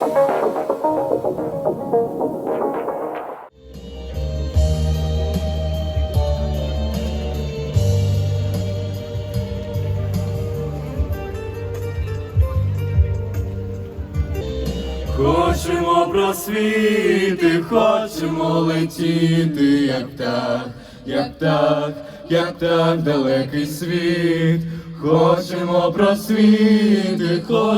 Хочемо просвіти, хочемо летіти, як птах, як птах, як птах, далекий світ. Хочемо просвіти, хочемо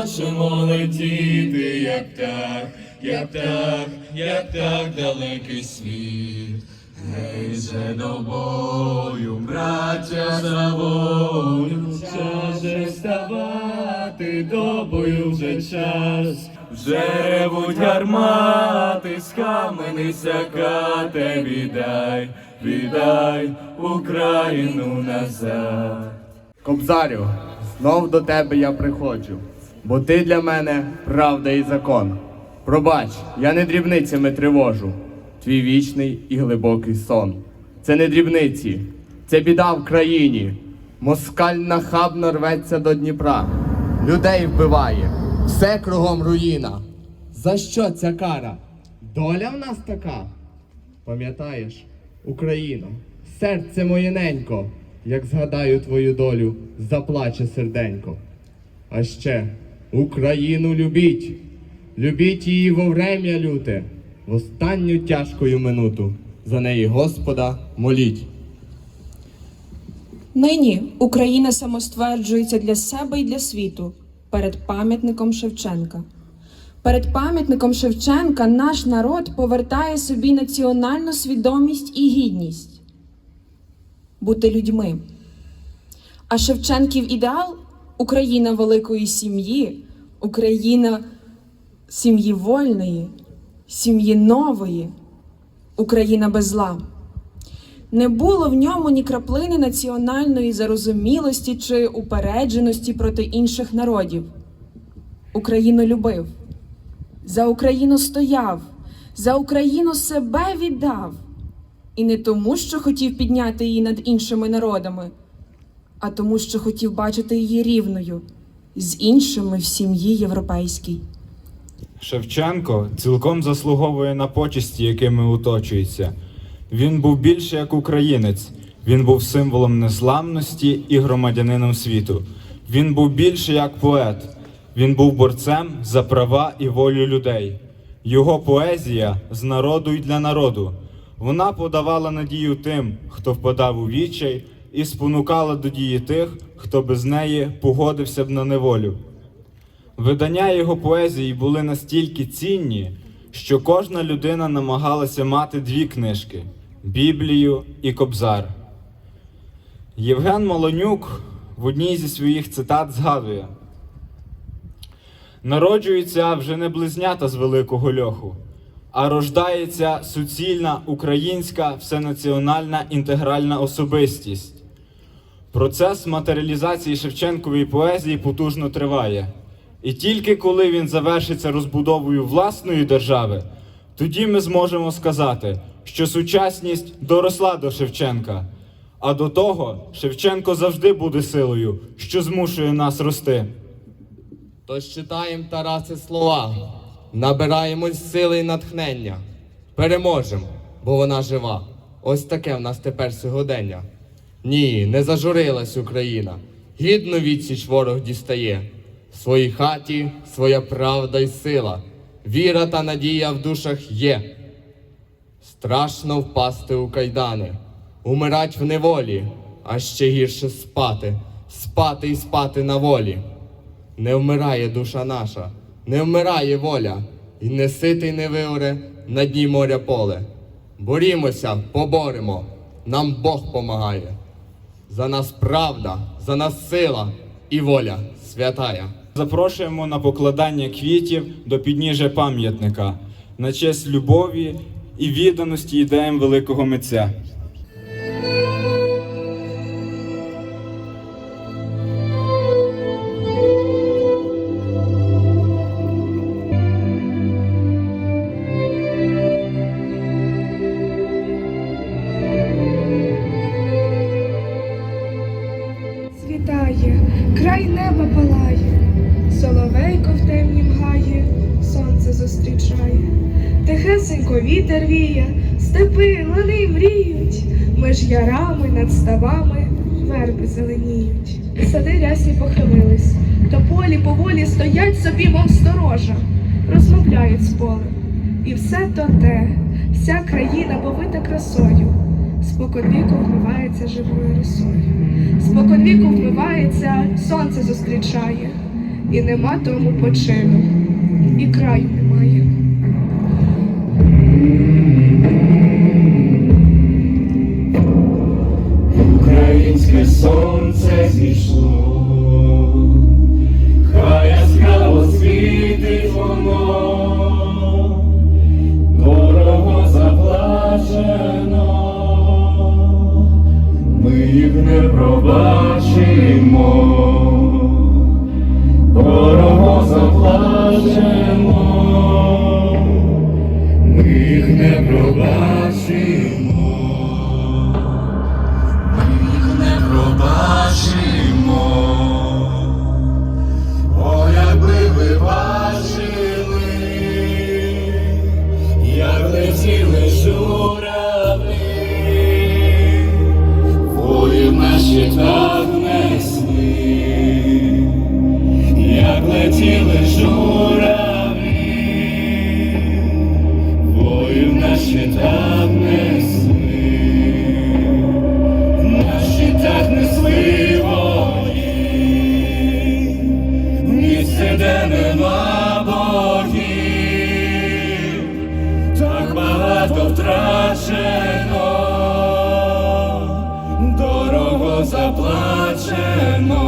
летіти, як птах, як птах, як птах, далекий світ. Гей же до браття за волю, час же вставати, до вже час. Вже ревуть гармати, схаменися, кате, віддай, віддай Україну назад. Кобзарю, знов до тебе я приходжу, бо ти для мене правда і закон. Пробач, я не дрібницями тривожу, твій вічний і глибокий сон. Це не дрібниці, це біда в країні. Москаль нахабно рветься до Дніпра, людей вбиває, все кругом руїна. За що ця кара? Доля в нас така. Пам'ятаєш, Україно, серце моє ненько, як згадаю твою долю, заплаче серденько. А ще Україну любіть, любіть її во врем'я люте, в останню тяжкою минуту. За неї Господа моліть. Нині Україна самостверджується для себе і для світу перед пам'ятником Шевченка. Перед пам'ятником Шевченка наш народ повертає собі національну свідомість і гідність бути людьми. А Шевченків ідеал Україна великої сім'ї, Україна сім'ї вольної, сім'ї нової, Україна без зла. Не було в ньому ні краплини національної зарозумілості чи упередженості проти інших народів. Україну любив, за Україну стояв, за Україну себе віддав. І не тому, що хотів підняти її над іншими народами, а тому, що хотів бачити її рівною з іншими в сім'ї європейській. Шевченко цілком заслуговує на почесті, якими оточується. Він був більше як українець, він був символом незламності і громадянином світу. Він був більше як поет, він був борцем за права і волю людей. Його поезія з народу і для народу. Вона подавала надію тим, хто впадав у відчай, і спонукала до дії тих, хто без неї погодився б на неволю. Видання його поезії були настільки цінні, що кожна людина намагалася мати дві книжки Біблію і Кобзар. Євген Молонюк в одній зі своїх цитат згадує: Народжуються вже не близнята з великого льоху, а рождається суцільна українська всенаціональна інтегральна особистість. Процес матеріалізації Шевченкової поезії потужно триває. І тільки коли він завершиться розбудовою власної держави, тоді ми зможемо сказати, що сучасність доросла до Шевченка. А до того Шевченко завжди буде силою, що змушує нас рости. Тож читаємо Тараси слова, набираємось сили і натхнення. Переможемо, бо вона жива. Ось таке в нас тепер сьогодення. Ні, не зажурилась Україна. Гідну відсіч ворог дістає. В своїй хаті своя правда й сила. Віра та надія в душах є. Страшно впасти у кайдани, умирать в неволі, а ще гірше спати, спати і спати на волі. Не вмирає душа наша, не вмирає воля, і не ситий не виоре на дні моря поле. Борімося, поборемо, нам Бог помагає. За нас правда, за нас сила і воля святая. Запрошуємо на покладання квітів до підніжжя пам'ятника на честь любові і відданості ідеям великого митця. Собі, мов сторожа, розмовляють з полем. І все то те, вся країна повита красою, споконвіку вмивається живою росою, споконвіку вмивається, сонце зустрічає, і нема тому почину, і краю немає. Українське сонце зійшло, не де нема богів, так багато втрачено, дорого заплачено.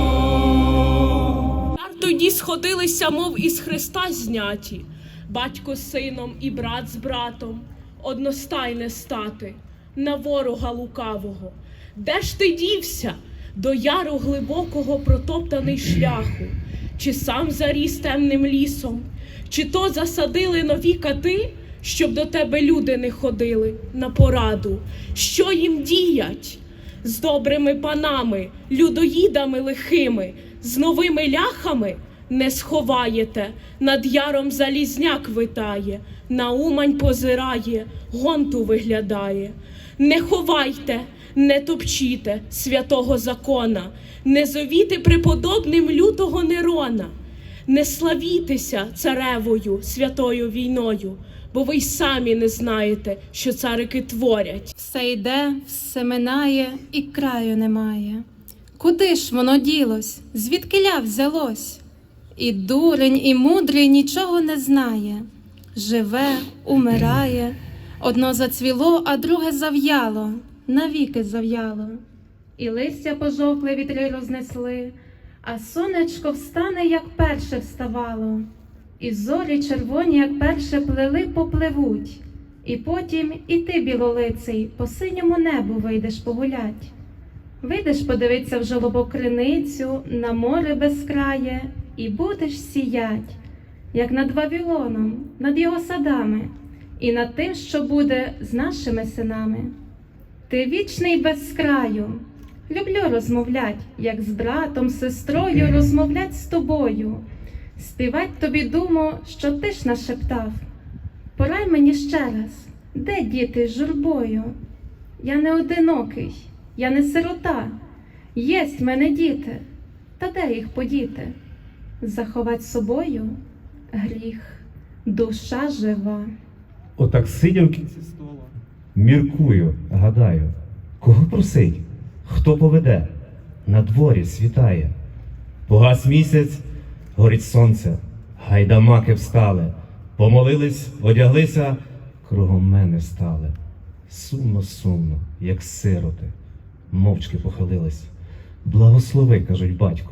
Тоді сходилися, мов із Христа зняті, батько з сином і брат з братом, одностайне стати на ворога лукавого. Де ж ти дівся до яру глибокого протоптаний шляху, чи сам заріс темним лісом, чи то засадили нові кати, щоб до тебе люди не ходили на пораду, що їм діять? з добрими панами, людоїдами лихими, з новими ляхами не сховаєте, над яром залізняк витає, на умань позирає, гонту виглядає. Не ховайте, не топчіте святого закона, не зовіте преподобним лютого Нерона. Не славітеся царевою святою війною, бо ви й самі не знаєте, що царики творять. Все йде, все минає і краю немає. Куди ж воно ділось? Звідкиля взялось? І дурень, і мудрий нічого не знає. Живе, умирає, одно зацвіло, а друге зав'яло, навіки зав'яло. І листя пожовкле вітри рознесли, а сонечко встане, як перше вставало. І зорі червоні, як перше плели, попливуть. І потім і ти, білолиций, по синьому небу вийдеш погулять. Вийдеш подивитися в жолобок криницю, на море безкрає, і будеш сіять, як над Вавилоном, над його садами, і над тим, що буде з нашими синами. Ти вічний без краю. Люблю розмовлять, як з братом, сестрою, розмовлять з тобою. Співать тобі думу, що ти ж нашептав. Порай мені ще раз, де діти з журбою? Я не одинокий, я не сирота. Єсть мене діти, та де їх подіти? Заховать собою гріх, душа жива. Отак сидя в кінці стола. Міркую, гадаю, кого просить, хто поведе, на дворі світає. Погас місяць, горить сонце, гайдамаки встали, помолились, одяглися, кругом мене стали. Сумно, сумно, як сироти, мовчки похилились. Благослови, кажуть батько,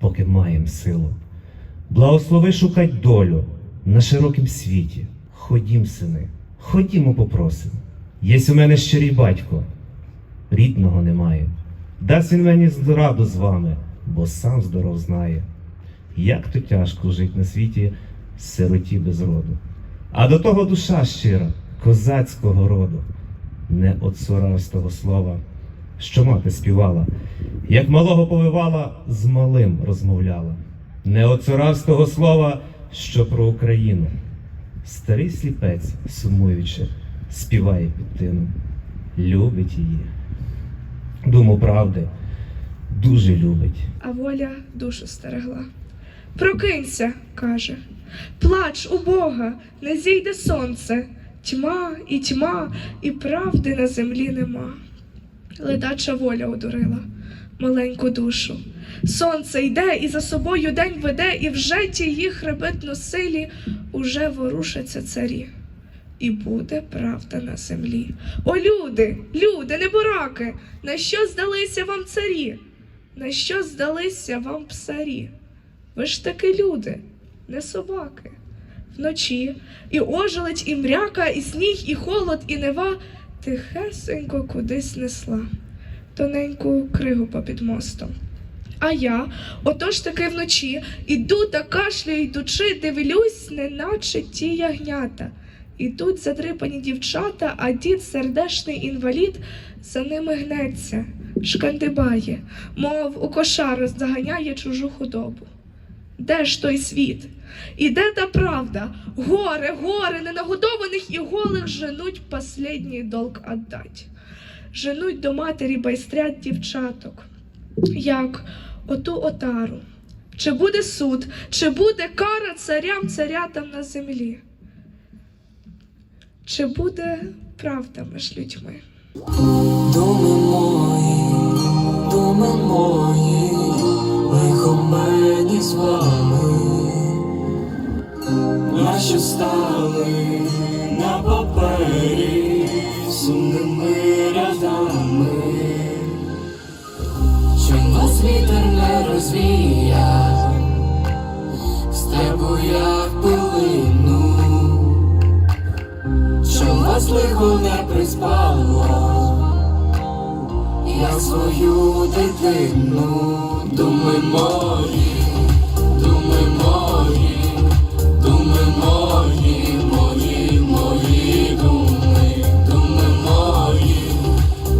поки маєм силу. Благослови шукать долю на широкім світі. Ходім, сини, ходімо попросимо. Єсть у мене щирий батько, рідного немає. Дасть він мені раду з вами, бо сам здоров знає. Як то тяжко жить на світі сироті без роду. А до того душа щира, козацького роду, не от з того слова, що мати співала, як малого повивала, з малим розмовляла, не от з того слова, що про Україну. Старий сліпець, сумуючи, співає під тином. Любить її. Думу правди, дуже любить. а воля душу стерегла. Прокинься, каже, плач у Бога, не зійде сонце, тьма і тьма, і правди на землі нема. Ледача воля одурила маленьку душу. Сонце йде і за собою день веде, і вже тії хребетно силі уже ворушаться царі. І буде правда на землі. О, люди, люди, небораки, на що здалися вам царі? На що здалися вам псарі? Ви ж таки люди, не собаки. Вночі і ожеледь, і мряка, і сніг, і холод, і нева тихесенько кудись несла тоненьку кригу попід мостом. А я, отож таки вночі, іду та кашлюю, йдучи, дивлюсь, неначе ті ягнята. Ідуть задрипані дівчата, а дід, сердешний інвалід, за ними гнеться, шкандибає, мов у кошару заганяє чужу худобу. Де ж той світ? І де та правда? Горе, горе, ненагодованих і голих женуть последній долг отдать. Женуть до матері байстрят дівчаток. Як оту отару. Чи буде суд, чи буде кара царям царятам на землі? Чи буде правда між людьми? Думи мої, думи мої, лихо мені з вами, наші стали на папері сумними рядами, чим вас вітер не розвія, дитину, думи мої, думи мої, думи мої, мої, мої думи, думи мої,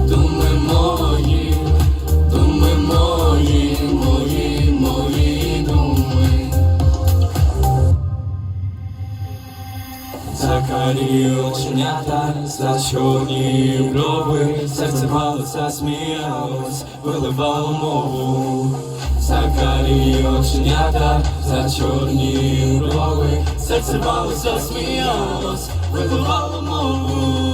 думи мої, думи мої, мої, мої думи. Закарі оченята, за чорні брови, серце валося, сміялось, виливало мову. Закарі оченята, за чорні брови, серце валося, сміялось, виливало мову.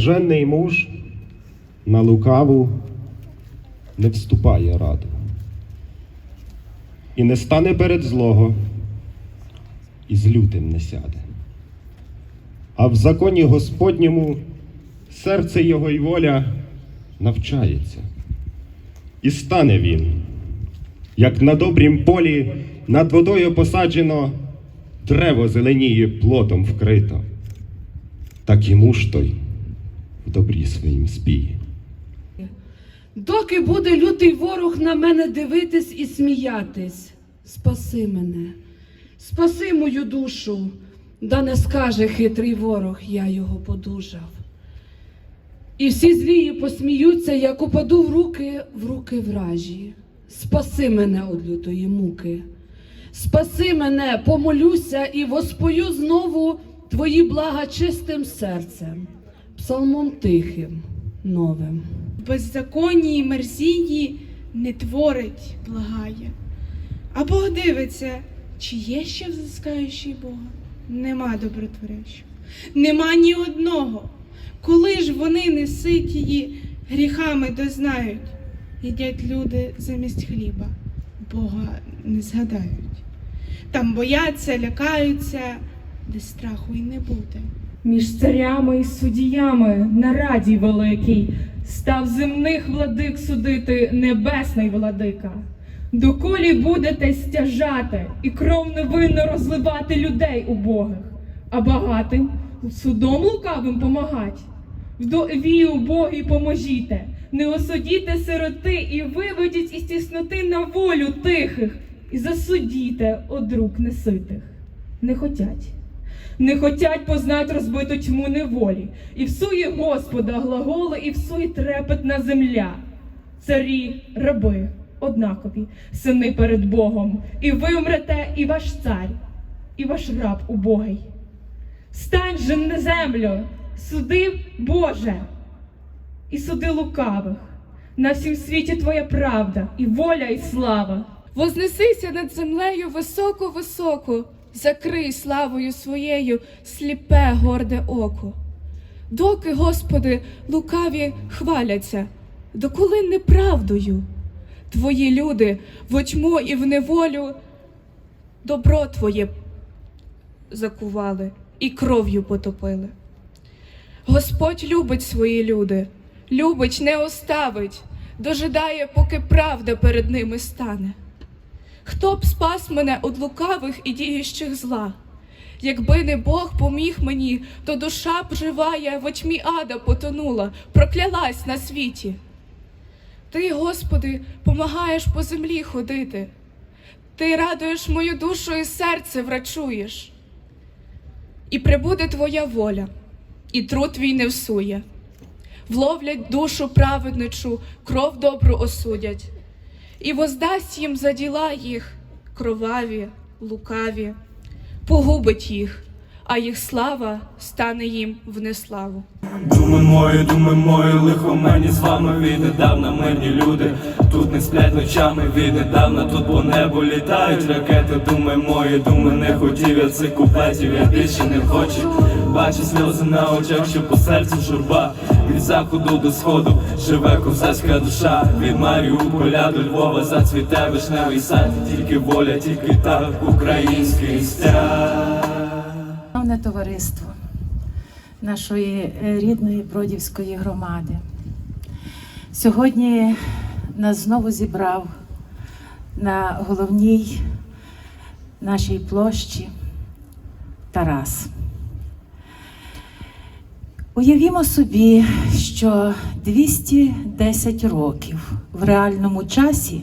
Блаженний муж на лукаву не вступає раду, і не стане перед злого, і з лютим не сяде. А в законі Господньому серце його й воля навчається, і стане він, як на добрім полі над водою посаджено, древо зеленіє плотом вкрито, так і муж той добрі своїм спіє. Доки буде лютий ворог на мене дивитись і сміятись, спаси мене, спаси мою душу, да не скаже хитрий ворог, я його подужав. І всі злії посміються, як упаду в руки, в руки вражі. Спаси мене од лютої муки. Спаси мене, помолюся і воспою знову твої блага чистим серцем, псалмом тихим, новим. беззаконні мерзії не творить, благає. А Бог дивиться, чи є ще взискаючий Бога? Нема добротворящого, нема ні одного. Коли ж вони не ситії гріхами дознають, їдять люди замість хліба, Бога не згадають. Там бояться, лякаються, де страху й не буде. Між царями і суддями на раді великій став земних владик судити небесний владика. Доколі будете стяжати і кров невинно розливати людей убогих, а багатим судом лукавим помагать. Вдові убогій поможіте, не осудіте сироти і виведіть із тісноти на волю тихих, і засудіте од рук неситих. Не хотять. Не хотять познать розбиту тьму неволі, і всує Господа глаголи, і всує трепетна земля. Царі, раби, однакові, сини перед Богом, і ви умрете, і ваш цар, і ваш раб убогий. Стань же на землю, суди Боже, і суди лукавих. На всім світі твоя правда, і воля, і слава. Вознесися над землею високо-високо, закрий славою своєю сліпе горде око. Доки, Господи, лукаві хваляться, доколи неправдою. Твої люди в тьму і в неволю добро Твоє закували і кров'ю потопили. Господь любить свої люди, любить, не оставить, дожидає, поки правда перед ними стане. Хто б спас мене від лукавих і діючих зла? Якби не Бог поміг мені, то душа б живая в тьмі ада потонула, проклялась на світі. Ти, Господи, помагаєш по землі ходити. Ти радуєш мою душу і серце врачуєш. І прибуде твоя воля, і труд твій не всує. Вловлять душу праведничу, кров добру осудять, і воздасть їм за діла їх кроваві, лукаві, погубить їх, а їх слава стане їм в неславу. Думи мої, думи мої, лихо мені з вами віднедавна мирні люди. Тут не сплять ночами, віднедавна тут по небу літають ракети. Думи мої, думи не хотів я цих купетів, я більше не хочу. Бачу сльози на очах, що по серцю журба. Від заходу до сходу живе козацька душа. Від Маріуполя до Львова зацвіте вишневий сад. Тільки воля, тільки так український стяг. Шановне товариство нашої е, рідної Бродівської громади. Сьогодні нас знову зібрав на головній нашій площі Тарас. Уявімо собі, що 210 років в реальному часі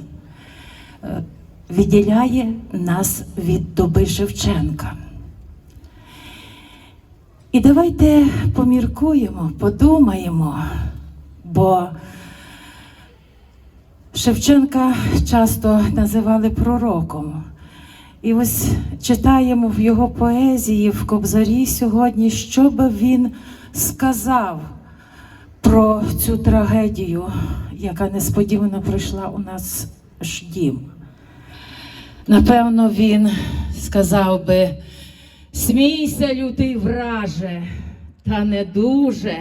е, відділяє нас від доби Шевченка. І давайте поміркуємо, подумаємо, бо Шевченка часто називали пророком. І ось читаємо в його поезії в Кобзарі сьогодні, що би він сказав про цю трагедію, яка несподівано прийшла у нас ж дім. Напевно, він сказав би. Смійся, лютий враже, та не дуже.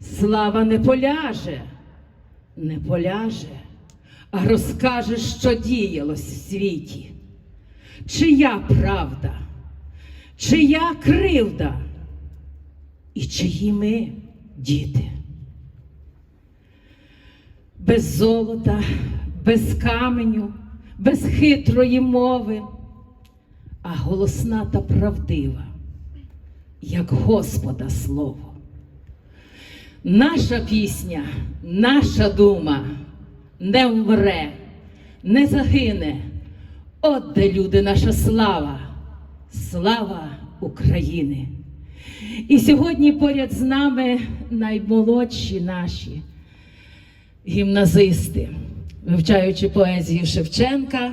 Слава не поляже, не поляже, а розкаже, що діялось в світі. Чия правда, чия кривда, і чиї ми діти. Без золота, без каменю, без хитрої мови а голосна та правдива, як Господа Слово. Наша пісня, наша дума не вмре, не загине. От де люди, наша слава, слава України. І сьогодні поряд з нами наймолодші наші гімназисти, вивчаючи поезію Шевченка.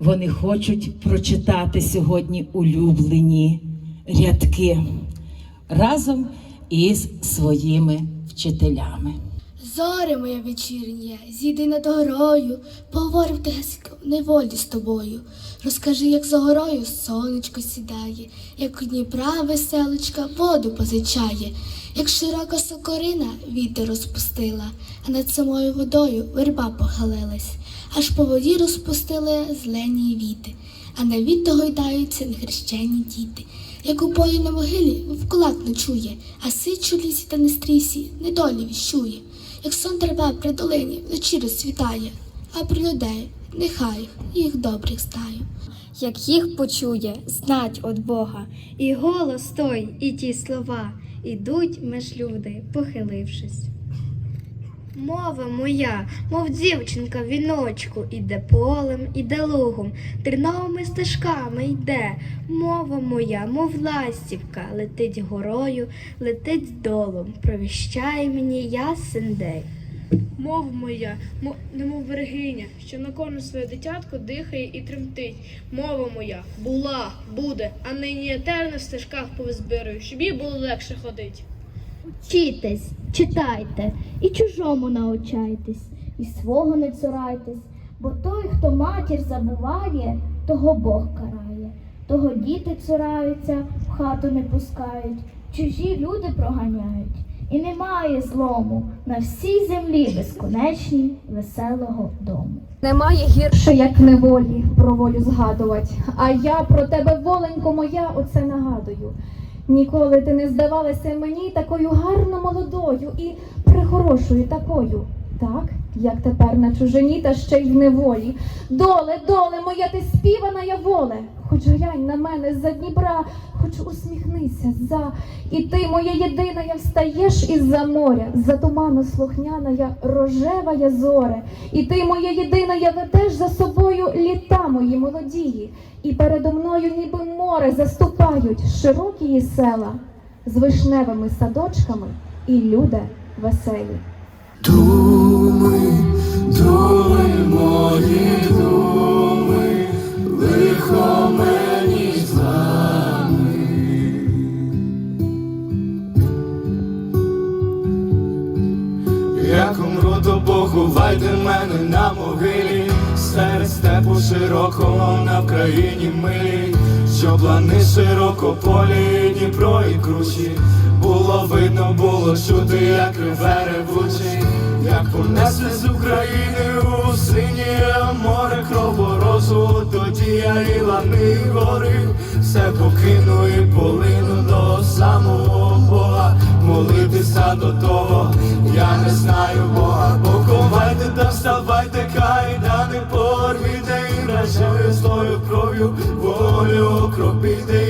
Вони хочуть прочитати сьогодні улюблені рядки разом із своїми вчителями. Зоре моя вечірня, зійди над горою, поговорив тихесенько в неволі з тобою. Розкажи, як за горою сонечко сідає, як у Дніпра веселочка воду позичає, як широка сокорина вітер розпустила, а над самою водою верба похилилась, аж по воді розпустили зелені віти, а на віто гойдаються нехрещені діти. Як у бою на могилі вовкулак ночує, а сич у лісі та на стрісі недолі віщує, як сон трава при долині вночі розцвітає, а при людей нехай їх добрих стаю. Як їх почує, знать от Бога, і голос той, і ті слова ідуть меж люди, похилившись. Мова моя, мов дівчинка в віночку, іде полем, іде лугом, терновими стежками йде. Мова моя, мов ластівка, летить горою, летить долом, провіщає мені ясен день. Мова моя, мо- немов берегиня, що на кожне своє дитятко дихає і тремтить. Мова моя була, буде, а нині етерне в стежках повизбирую, щоб їй було легше ходить. Вчітесь, читайте, і чужому научайтесь, і свого не цурайтесь, бо той, хто матір забуває, того Бог карає, того діти цураються, в хату не пускають, чужі люди проганяють. І немає злому на всій землі безконечній веселого дому. Немає гірше, як неволі про волю згадувати. А я про тебе, воленько моя, оце нагадую. Ніколи ти не здавалася мені такою гарно молодою і прихорошою такою. Так, як тепер на чужині та ще й в неволі. Доле, доле, моя ти співана я воле. Хоч глянь на мене з-за Дніпра, хоч усміхнися за. І ти, моя єдина, я встаєш із-за моря, за туману слухняна я рожева я зоре. І ти, моя єдина, я ведеш за собою літа мої молодії. І передо мною ніби море заступають широкі села з вишневими садочками і люди веселі. Думи, думи, мої думи, лихо мені з. Як умру, то поховайте мене на могилі, серед степу широкого на Вкраїні милі, що плани широко полі, Дніпро і кручі. Було видно, було чути, як реве ревучий, як понесли з України у синє море кроворозу, тоді я і лани гори, все покину і полину до самого Бога, молитися до того, я не знаю Бога, поховайте та вставайте, кайдани порвіте і режили злою кров'ю, волю окропіте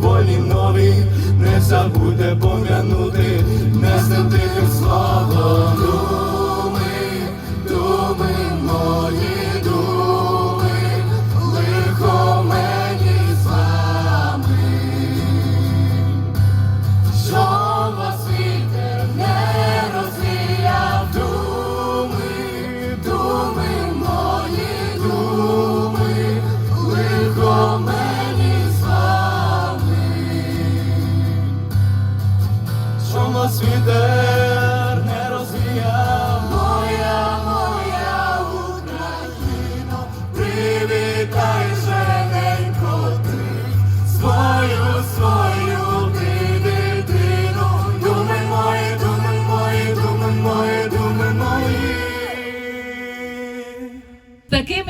волі нові, не забуде пом'янути, не тихим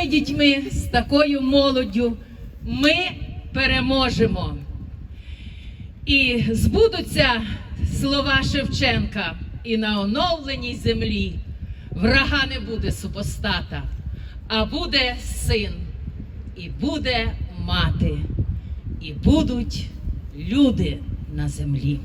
дітьми, з такою молоддю ми переможемо. І збудуться слова Шевченка, і на оновленій землі врага не буде супостата, а буде син, і буде мати, і будуть люди на землі.